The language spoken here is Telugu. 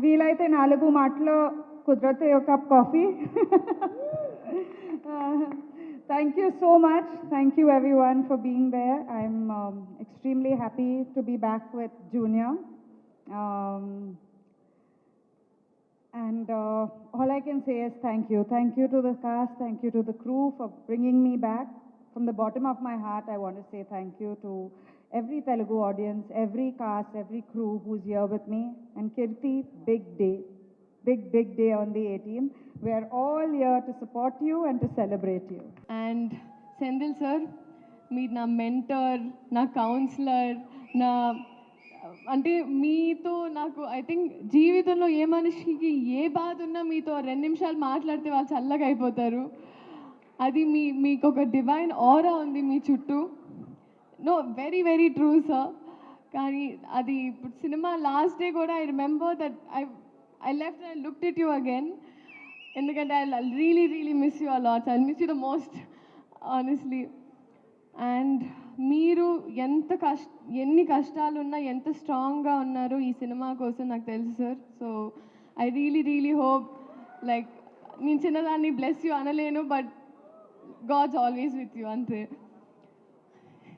వీలైతే నాలుగు మాటలో కుదిరితే ఒక cup coffee thank you so much thank you everyone for being there I'm extremely happy to be back with junior And uh, all I can say is thank you. Thank you to the cast, thank you to the crew for bringing me back. From the bottom of my heart, I want to say thank you to every Telugu audience, every cast, every crew who's here with me. And Kirti, big day. Big, big day on the 18th. We are all here to support you and to celebrate you. And Sendil sir, మీరు నా మెంటర్ నా కౌన్సిలర్ నా అంటే మీతో నాకు ఐ థింక్ జీవితంలో ఏ మనిషికి ఏ బాధ ఉన్నా మీతో రెండు నిమిషాలు మాట్లాడితే వాళ్ళు చల్లగా అయిపోతారు అది మీ మీకు ఒక డివైన్ ఆరా ఉంది మీ చుట్టూ no very very true sir కానీ అది ఇప్పుడు సినిమా లాస్ట్ డే కూడా I remember that I I left I look it you again ఎందుకంటే I really really miss you a lot I miss you the most honestly and మీరు ఎంత కష్ట ఎన్ని కష్టాలున్నా ఎంత స్ట్రాంగ్గా ఉన్నారో ఈ సినిమా కోసం నాకు తెలుసు sir so I really really hope like నేను చిన్నదాన్ని bless you అనలేను but God's always with you అంతే.